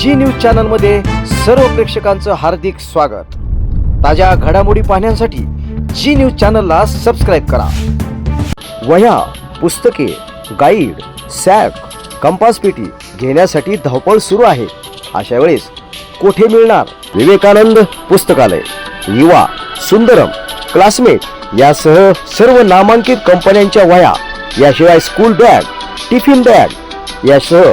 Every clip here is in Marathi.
जी न्यूज चॅनलमध्ये सर्व प्रेक्षकांचं हार्दिक स्वागत. ताज्या घडामोडी पाहण्यासाठी जी न्यूज चॅनलला सबस्क्राईब करा. वह्या पुस्तके गाईड सॅक कंपास पेटी घेण्यासाठी धावपळ सुरू आहे. अशा वेळेस कोठे मिळणार विवेकानंद पुस्तकालय? युवा सुंदरम क्लासमेट यासह सर्व नामांकित कंपन्यांच्या वह्या याशिवाय स्कूल बॅग टिफिन बॅग यासह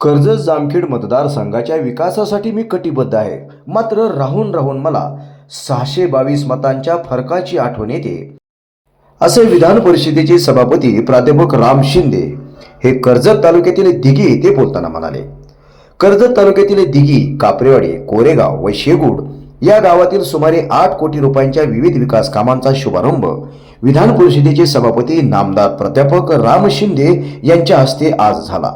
कर्जत जामखेड मतदारसंघाच्या विकासासाठी मी कटिबद्ध आहे. मात्र राहून राहून मला सहाशे बावीस मतांच्या फरकाची आठवण येते. असे विधान परिषदेचे सभापती प्राध्यापक राम शिंदे हे कर्जत तालुक्यातील दिघी येथे बोलताना म्हणाले कर्जत तालुक्यातील दिघी कापरेवाडी कोरेगाव व शेगूड या गावातील सुमारे आठ कोटी रुपयांच्या विविध विकास कामांचा शुभारंभ विधान परिषदेचे सभापती नामदार प्राध्यापक राम शिंदे यांच्या हस्ते आज झाला.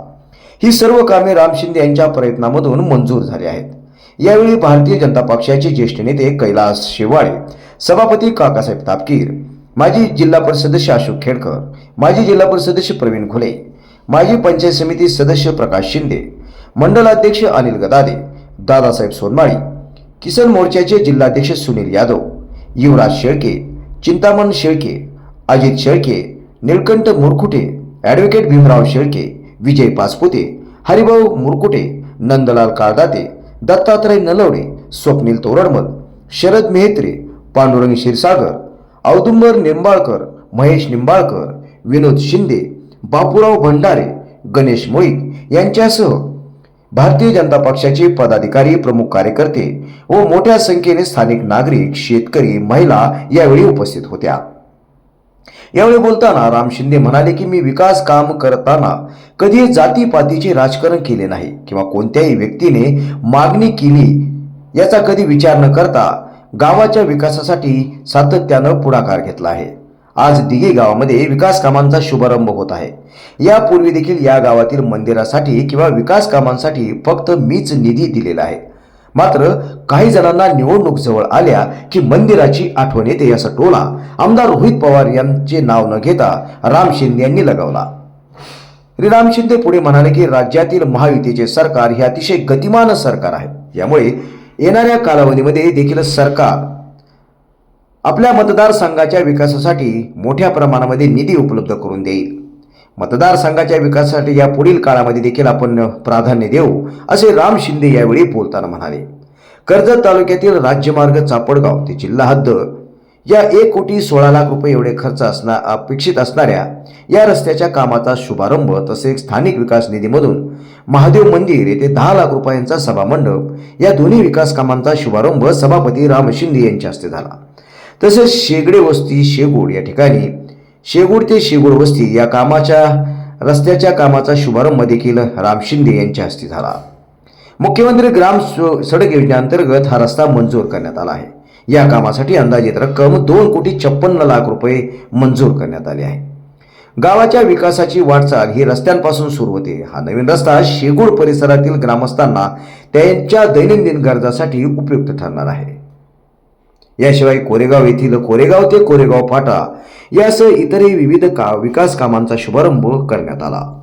ही सर्व कामे राम शिंदे यांच्या प्रयत्नामधून मंजूर झाली आहेत. यावेळी भारतीय जनता पक्षाचे ज्येष्ठ नेते कैलास शेवाळे सभापती काकासाहेब तापकीर माजी जिल्हा परिषद सदस्य अशोक खेडकर माजी जिल्हा परिषद सदस्य प्रवीण घुले माजी पंचायत समिती सदस्य प्रकाश शिंदे मंडलाध्यक्ष अनिल गदादे दादासाहेब सोनमाळी किसन मोर्चाचे जिल्हाध्यक्ष सुनील यादव युवराज शेळके चिंतामण शेळके अजित शेळके निळकंठ मुरकुटे ॲडव्होकेट भीमराव शेळके विजय पाचपुते हरिभाऊ मुरकुटे नंदलाल काळदाते दत्तात्रय नलवडे स्वप्नील तोरडमल शरद मेहत्रे पांडुरंग क्षीरसागर औदुंबर निंबाळकर महेश निंबाळकर विनोद शिंदे बापूराव भंडारे गणेश मोईक यांच्यासह भारतीय जनता पक्षाचे पदाधिकारी प्रमुख कार्यकर्ते व मोठ्या संख्येने स्थानिक नागरिक शेतकरी महिला यावेळी उपस्थित होत्या. यावेळी बोलताना राम शिंदे म्हणाले की मी विकास काम करताना कधी जातीपातीचे राजकारण केले नाही किंवा कोणत्याही व्यक्तीने मागणी केली याचा कधी विचार न करता गावाच्या विकासासाठी सातत्यानं पुढाकार घेतला आहे. आज दिघे गावामध्ये विकास कामांचा शुभारंभ होत आहे. यापूर्वी देखील या गावातील मंदिरासाठी किंवा विकास कामांसाठी फक्त मीच निधी दिलेला आहे. मात्र काही जणांना निवडणूक जवळ आल्या की मंदिराची आठवण येते याचा टोला आमदार रोहित पवार यांचे नाव न घेता राम शिंदे यांनी लगावला. श्रीराम शिंदे पुढे म्हणाले की राज्यातील महायुतीचे सरकार हे अतिशय गतिमान सरकार आहे. यामुळे येणाऱ्या कालावधीमध्ये देखील सरकार आपल्या मतदारसंघाच्या विकासासाठी मोठ्या प्रमाणामध्ये निधी उपलब्ध करून देईल. मतदारसंघाच्या विकासासाठी या पुढील काळामध्ये देखील आपण प्राधान्य देऊ असे राम शिंदे यावेळी बोलताना म्हणाले. कर्जत तालुक्यातील राज्यमार्ग चापडगाव ते जिल्हा हद्द या एक कोटी सोळा लाख रुपये एवढे खर्च असणार अपेक्षित असणाऱ्या या रस्त्याच्या कामाचा शुभारंभ तसेच स्थानिक विकास निधीमधून महादेव मंदिर येथे दहा लाख रुपयांचा सभामंडप या दोन्ही विकास कामांचा शुभारंभ सभापती राम शिंदे यांच्या हस्ते झाला. तसेच शेगडे वस्ती शेगूड या ठिकाणी शेगूड ते शेगूड वस्ती या कामाच्या रस्त्याच्या कामाचा शुभारंभ देखील राम शिंदे यांच्या हस्ते झाला. मुख्यमंत्री ग्राम सडक योजनेअंतर्गत हा रस्ता मंजूर करण्यात आला आहे. या कामासाठी अंदाजित रक्कम दोन कोटी छप्पन्न लाख रुपये मंजूर करण्यात आले आहे. गावाच्या विकासाची वाटचाल ही रस्त्यांपासून सुरू होते. हा नवीन रस्ता शेगूळ परिसरातील ग्रामस्थांना त्यांच्या दैनंदिन गरजासाठी उपयुक्त ठरणार आहे. याशिवाय कोरेगाव येथील कोरेगाव ते कोरेगाव फाटा यासह इतरही विविध का विकास कामांचा शुभारंभ करण्यात आला.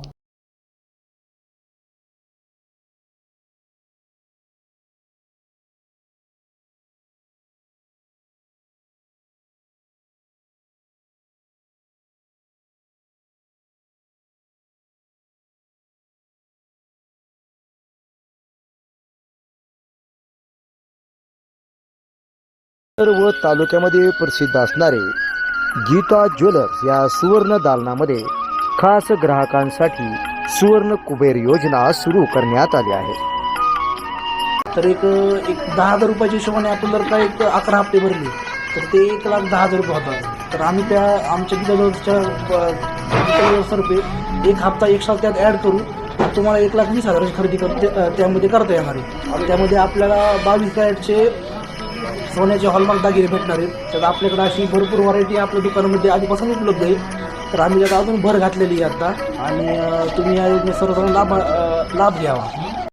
सर्व तालुक्यामध्ये प्रसिद्ध असणारे गीता ज्वेलर्स या सुवर्ण दालनामध्ये खास ग्राहकांसाठी सुवर्ण कुबेर योजना सुरू करण्यात आली आहे. तर एक एक दहा हजार रुपयाच्या हिशोबाने आपण जर का एक अकरा हप्ते भरले तर ते एक लाख दहा हजार रुपये होतात. तर आम्ही त्या आमच्या गीताच्या रुपये एक हप्ता एक्स्ट्रा त्यात ॲड करू तुम्हाला एक लाख वीस हजाराची खरेदी कर त्यामध्ये करता येणार आहे. त्यामध्ये आपल्याला बावीस कॅरेटचे सोन्याचे हॉलमार्क दागिने भेटणार आहेत. तर आपल्याकडे अशी भरपूर व्हरायटी आपल्या दुकानामध्ये आधीपासून उपलब्ध आहे. तर आम्ही त्यात अजून भर घातलेली आहे आता. आणि तुम्ही या योजनेत सर्वसाधारण लाभ लाभ घ्यावा.